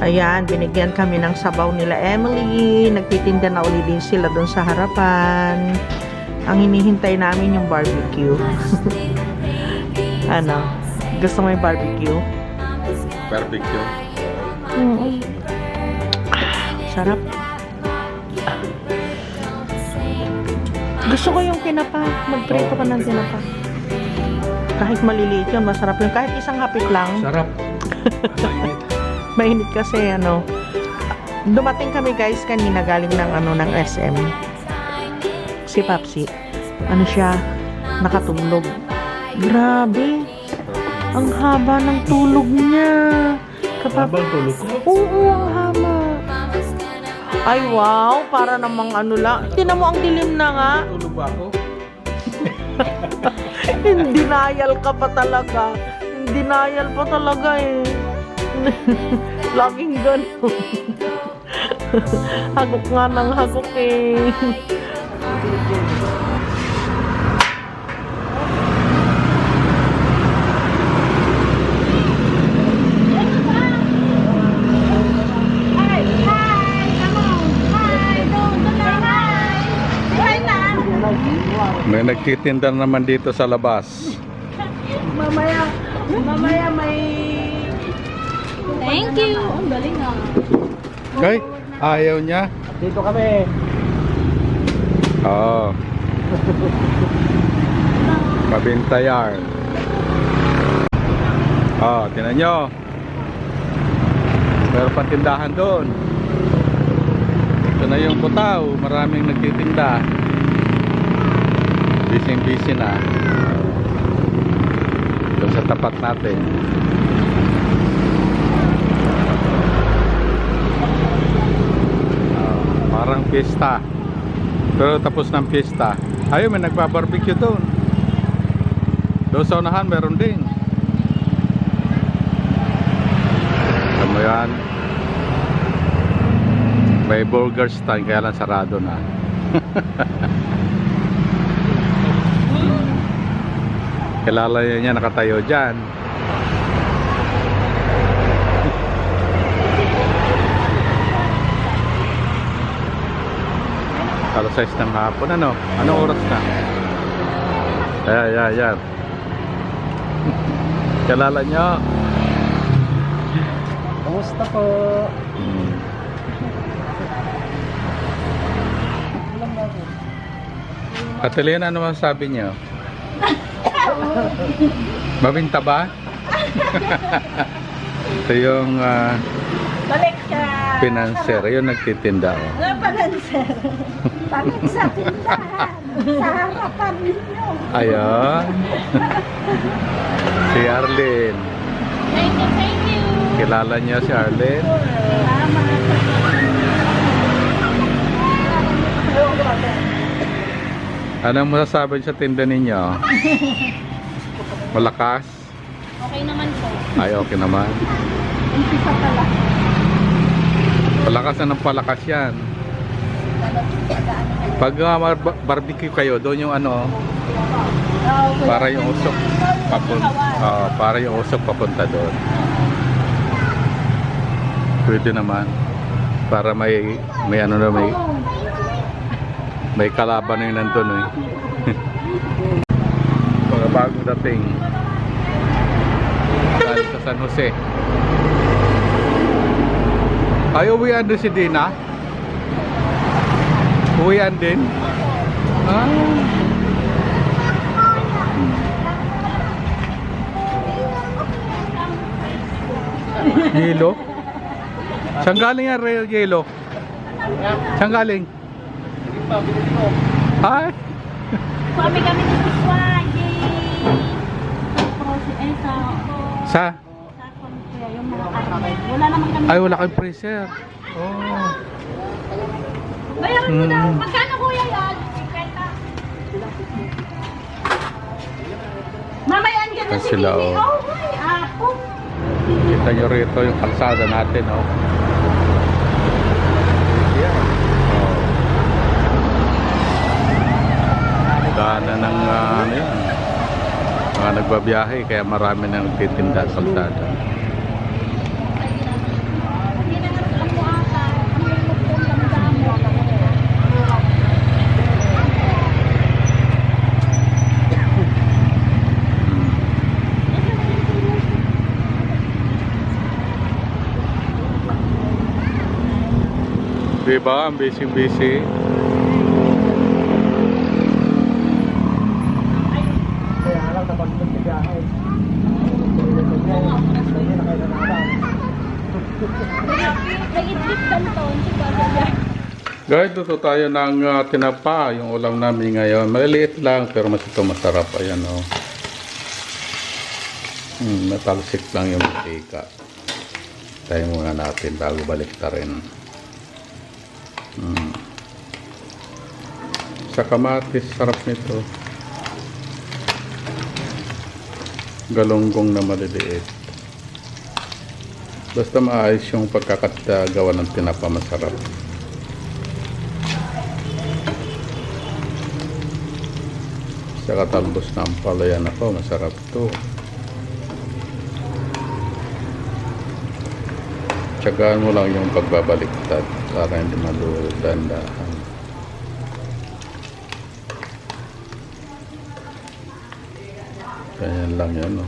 Ayan, binigyan kami ng sabaw nila Emily. Nagtitinda na uli din sila doon sa harapan. Ang hinihintay namin yung barbecue. ano? Gusto mo yung barbecue? Barbecue. Mm. Sarap. Gusto ko yung tinapa. Magprito ka ng tinapa. Kahit maliliit yun, masarap yun. Kahit isang hapit lang. Sarap. Mainit kasi ano. Dumating kami guys kanina galing ng ano ng SM. Si Papsi. Ano siya? Nakatulog. Grabe. Ang haba ng tulog niya. Kapag Habang tulog ko. Oo, ang haba. Ay, wow. Para namang ano lang. Tinan mo ang dilim na nga. Tulog ba ako? Denial ka pa talaga. Denial pa talaga eh. Laging ganun. hagok nga ng hagok eh. May nagtitinda naman dito sa labas. Mamaya, mamaya may... Thank you! Ang galing ah. Kay, ayaw niya. Dito kami. Oo. Kabintayan. Oh, tinan nyo. Meron pang tindahan doon. Ito na yung putaw. Maraming nagtitinda. Busy-busy na. Ito sa tapat natin. Parang pista. Pero tapos ng pista. Ayun, may nagpa-barbecue doon. Doon sa unahan, meron din. Tama yan. May burger stand, kaya lang sarado na. Kilala niya nakatayo dyan. Alas 6 ng hapon, ano? Anong oras na? Ayan, ayan, ayan. Kilala nyo? Kumusta po? Hmm. Catalina, ano masasabi nyo? Mabinta ba? Ito yung ah, Balik ka! financer, yung nagtitinda. oh. Pa lang, sir? Balik sa tindahan! Sa harapan ninyo! Ayun. si Arlene. Thank you, thank you! Kilala niyo si Arlene? Anong masasabi sa tinda ninyo? Malakas? Okay naman po. Ay, okay naman. Umpisa pa lang. Palakas na ng palakas yan. Pag uh, mar- barbecue kayo, doon yung ano, para yung usok papunta, para yung usok papunta doon. Pwede naman. Para may may ano na may may kalaban na yung nandun eh. Mga bagong dating. Galing sa San Jose. Ay, uwian din si Dina? Uwian din? Ah. Yelo? Saan galing yan, Real Yelo? Saan galing? Ay, Kami kami! Yay! Eh, sa... sa? Wala naman kami. Ay, wala kang freezer. Oh. Bayaran mo Hmm. daw. Magkano kuya yan? 50. Mamaya andyan na Yan si sila, Bibi. oh. Oh, ay, apo. Kita nyo rito yung kalsada natin, oh. Yan. Oh. Daanan ng ah, ano yan. Mga nagbabiyahe, kaya marami na nagtitinda sa kalsada. Di ba? Ang busy-busy. Kaya lang kapag nagbigahe. Hindi na kayo nanakaw. Nag-idlip kanton si Barbara. Guys, luto tayo ng ah, tinapa, yung ulam namin ngayon. Maliliit lang, pero mas ito masarap. Ayan, oh. Hmm, matalsik lang yung mantika. Tayo muna natin bago balik ta rin. Hmm. Sa kamatis, sarap nito. Galunggong na maliliit. Basta maayos yung pagkakagawa ng tinapa, masarap. Sa katalbos ng palayan ako, masarap to. Tsagaan mo lang yung pagbabaliktad para hindi maludandahan. Ganyan lang yan, no?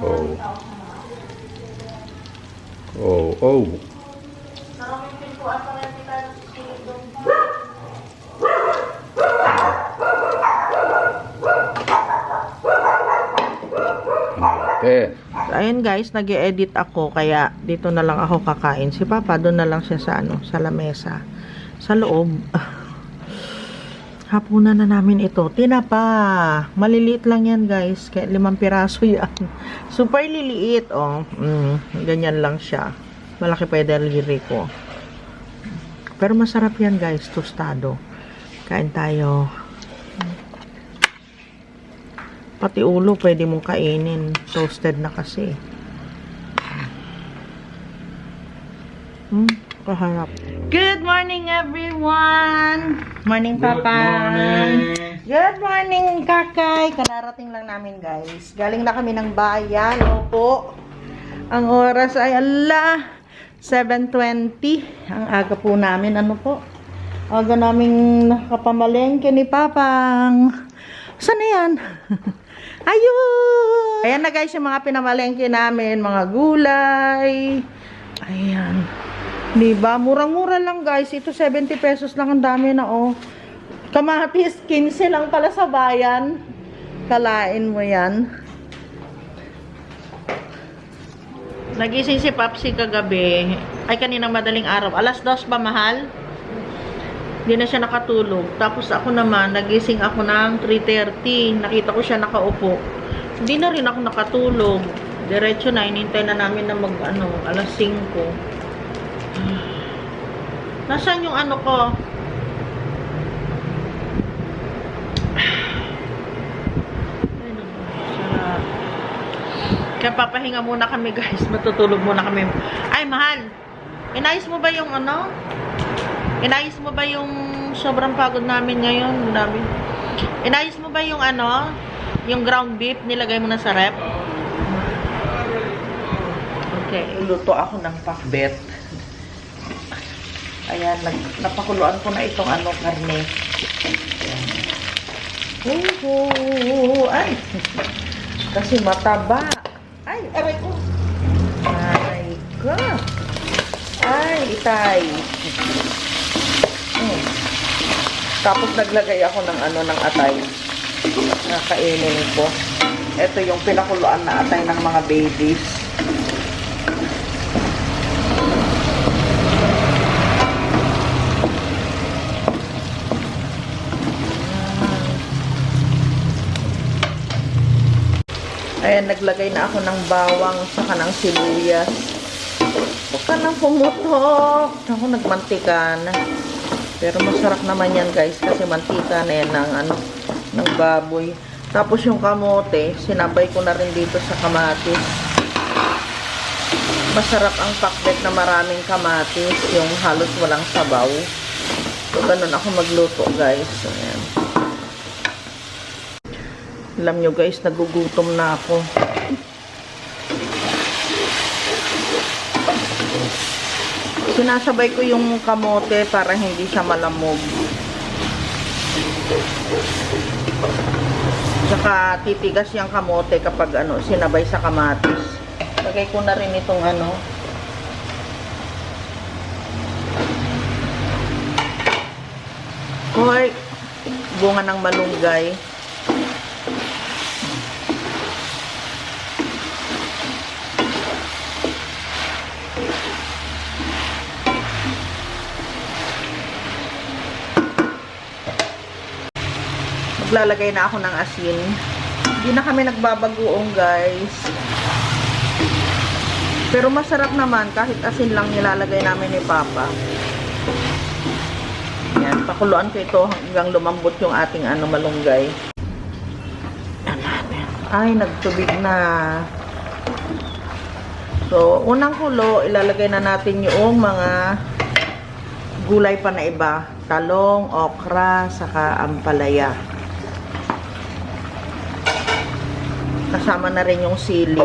Oh. Oh, oh. Natin. Ayun guys, nag edit ako kaya dito na lang ako kakain. Si Papa doon na lang siya sa ano, sa lamesa. Sa loob. Hapunan na namin ito. Tinapa. Maliliit lang yan guys. Kaya limang piraso yan. Super liliit. Oh. Mm, ganyan lang siya. Malaki pa yung ko. Pero masarap yan guys. Tostado. Kain tayo. Pati ulo pwede mong kainin. Toasted na kasi. Hmm, kaharap. Good morning everyone! Morning Papa! Good morning Kakay! Kararating lang namin guys. Galing na kami ng bayan. Opo. Ang oras ay ala 7.20. Ang aga po namin. Ano po? Aga naming nakapamalengke ni Papang. Saan na yan? Ayun! Ayan na guys yung mga pinamalengke namin. Mga gulay. Ayan. Diba? Murang-mura lang guys. Ito 70 pesos lang ang dami na oh. Kamatis 15 lang pala sa bayan. Kalain mo yan. Nagising si Papsi kagabi. Ay kaninang madaling araw. Alas dos ba mahal? Hindi na siya nakatulog. Tapos ako naman, nagising ako ng 3.30. Nakita ko siya nakaupo. Hindi na rin ako nakatulog. Diretso na, inintay na namin na mag, ano, alas 5. Nasaan yung ano ko? Kaya papahinga muna kami guys. Matutulog muna kami. Ay, mahal. Inayos mo ba yung ano? Inayos mo ba yung sobrang pagod namin ngayon? Dami. Inayos mo ba yung ano? Yung ground beef, nilagay mo na sa rep? Okay, luto ako ng pakbet. Ayan, nag, napakuluan ko na itong ano, karne. Uhu, ay! Kasi mataba. Ay, aray ko. Aray ko. Ay, itay. Hmm. Tapos naglagay ako ng ano ng atay. Nakainin ko. Ito yung pinakuluan na atay ng mga babies. Ayan, naglagay na ako ng bawang sa kanang sibuyas. Huwag ka nang pumutok. Ako, nagmantika na. Pero masarap naman yan guys kasi mantika na yan ng, ano, ng baboy. Tapos yung kamote, sinabay ko na rin dito sa kamatis. Masarap ang pakbet na maraming kamatis, yung halos walang sabaw. So, ganun ako magluto guys. Ayan. Alam nyo guys, nagugutom na ako. Sinasabay ko yung kamote para hindi siya malamog. Tsaka titigas yung kamote kapag ano, sinabay sa kamatis. Lagay ko na rin itong ano, Hoy, bunga ng malunggay. Maglalagay na ako ng asin. Hindi na kami nagbabagoong, guys. Pero masarap naman kahit asin lang nilalagay namin ni Papa. Yan, pakuluan ko ito hanggang lumambot yung ating ano malunggay. Ay, nagtubig na. So, unang kulo, ilalagay na natin yung mga gulay pa na iba. Talong, okra, saka ampalaya. Kasama na rin yung sili.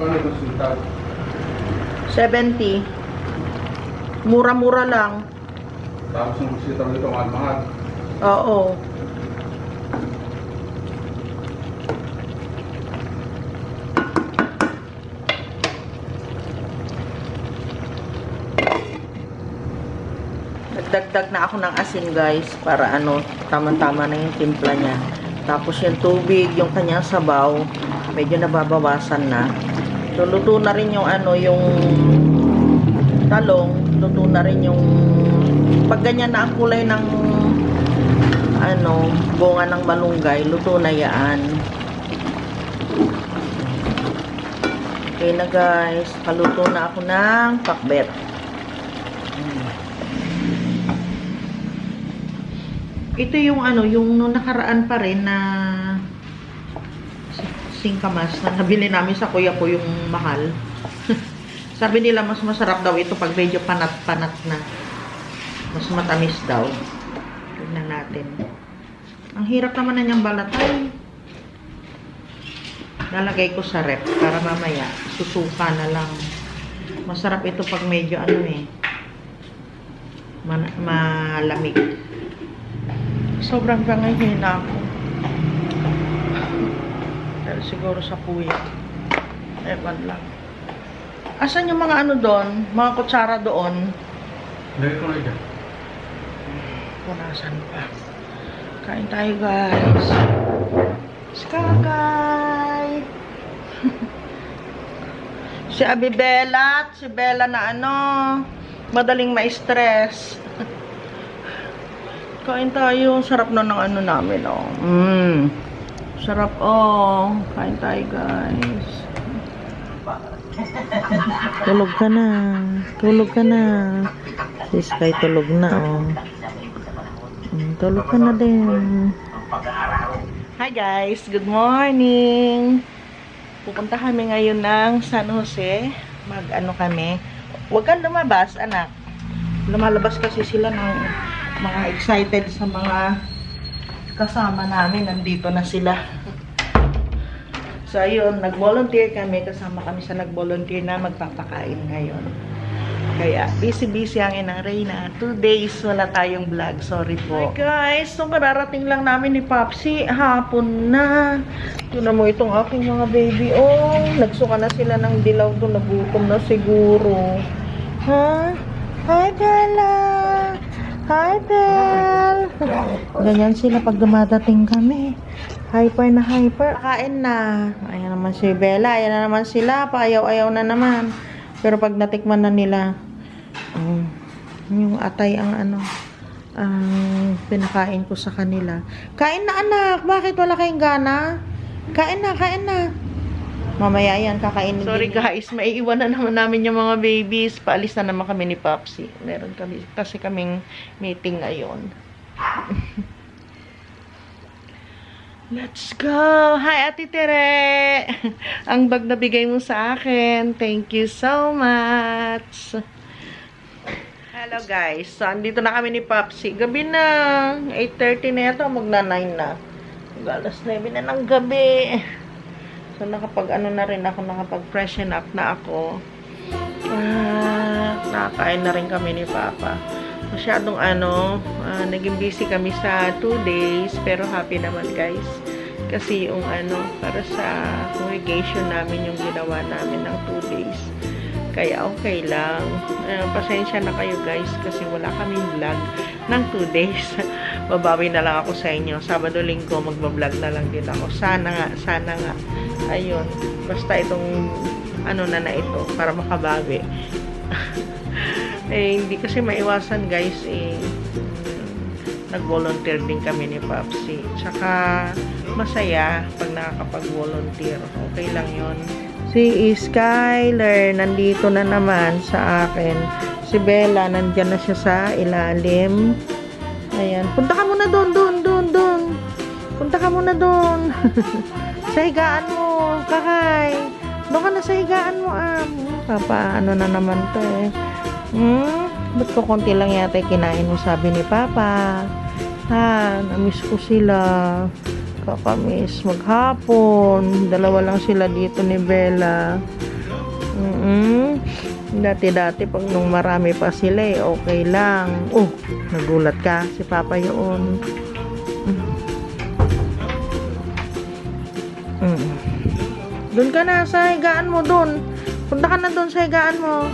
Paano ito sinta? 70. Mura-mura lang. Tapos yung sitaw nito, mahal-mahal. Oo. Nagdagdag na ako ng asin guys para ano, tama-tama na yung timpla niya. Tapos yung tubig, yung kanyang sabaw, medyo nababawasan na. So luto na rin yung ano, yung talong, luto na rin yung pag ganyan na ang kulay ng ano, bunga ng malunggay, luto na yan. Okay na guys, kaluto na ako ng pakbet. Ito yung ano, yung nung nakaraan pa rin na singkamas na nabili namin sa kuya ko yung mahal. Sabi nila mas masarap daw ito pag medyo panat-panat na. Mas matamis daw. Tignan natin. Ang hirap naman na niyang balatay. Lalagay ko sa rep para mamaya susuka na lang. Masarap ito pag medyo ano eh. Man- malamig. Sobrang pangahina ako. Siguro sa puya. Ewan lang. Asan yung mga ano doon? Mga kutsara doon? Dahil ko na dyan. Punasan pa. Kain tayo, guys. Skakay! si Abibella at si Bella na ano, madaling ma-stress. Kain tayo. Sarap na ng ano namin, oh. Mmm. Sarap, oh. Kain tayo, guys. Tulog ka na. Tulog ka na. Si Sky tulog na, oh. Mm, tulog ka na din. Hi guys, good morning. Pupunta kami ngayon ng San Jose. Mag ano kami. Huwag kang lumabas, anak. Lumalabas kasi sila ng mga excited sa mga kasama namin. Nandito na sila. So, ayun, nag-volunteer kami. Kasama kami sa nag-volunteer na magpapakain ngayon. Kaya, busy-busy ang inang Reyna. Two days, wala tayong vlog. Sorry po. Hi guys, so kararating lang namin ni Popsi. Hapon na. Tignan mo itong aking mga baby. Oh, nagsuka na sila ng dilaw doon. Nagutom na siguro. Ha? Hi, Bella. Hi, Belle. Ganyan sila pag dumadating kami. Hyper na hyper. Kain na. Ayan naman si Bella. Ayan na naman sila. Paayaw-ayaw na naman. Pero pag natikman na nila, um, yung atay ang ano, ang pinakain ko sa kanila. Kain na anak! Bakit wala kayong gana? Kain na, kain na. Mamaya yan, kakainin Sorry guys, maiiwan na naman namin yung mga babies. Paalis na naman kami ni Popsi. Meron kami, kasi kaming meeting ngayon. Let's go! Hi, Ate Tere! Ang bag na bigay mo sa akin. Thank you so much! Hello guys. So, andito na kami ni Popsi. Gabi na. 8.30 na yata. Magna 9 na. Mag-alas 9 na ng gabi. So, nakapag ano na rin ako. Nakapag freshen up na ako. Ah, nakakain na rin kami ni Papa. Masyadong ano, ah, naging busy kami sa 2 days, pero happy naman guys. Kasi yung ano, para sa congregation namin yung ginawa namin ng 2 days. Kaya okay lang. Ah, pasensya na kayo guys kasi wala kaming vlog ng 2 days. Babawi na lang ako sa inyo. Sabado linggo magbablog na lang din ako. Sana nga, sana nga. Ayun. Basta itong ano na na ito para makabawi. eh, hindi kasi maiwasan guys eh. Nag-volunteer din kami ni Popsi. Tsaka masaya pag nakakapag-volunteer. Okay lang yon. Si Skyler, nandito na naman sa akin. Si Bella, nandyan na siya sa ilalim. Ayan. Punta ka muna doon, doon, doon, doon. Punta ka muna doon. sa higaan mo, kakay. Doon ka na sa higaan mo, ah. Papa, ano na naman to eh. Hmm? Ba't ko konti lang yata kinain mo, sabi ni Papa. Ha, namiss ko sila. Kakamiss maghapon. Dalawa lang sila dito ni Bella. Mm Dati-dati pag nung marami pa sila eh, okay lang. Oh, nagulat ka. Si Papa yun. Mm. Doon ka na sa higaan mo doon. Punta ka na doon sa higaan mo.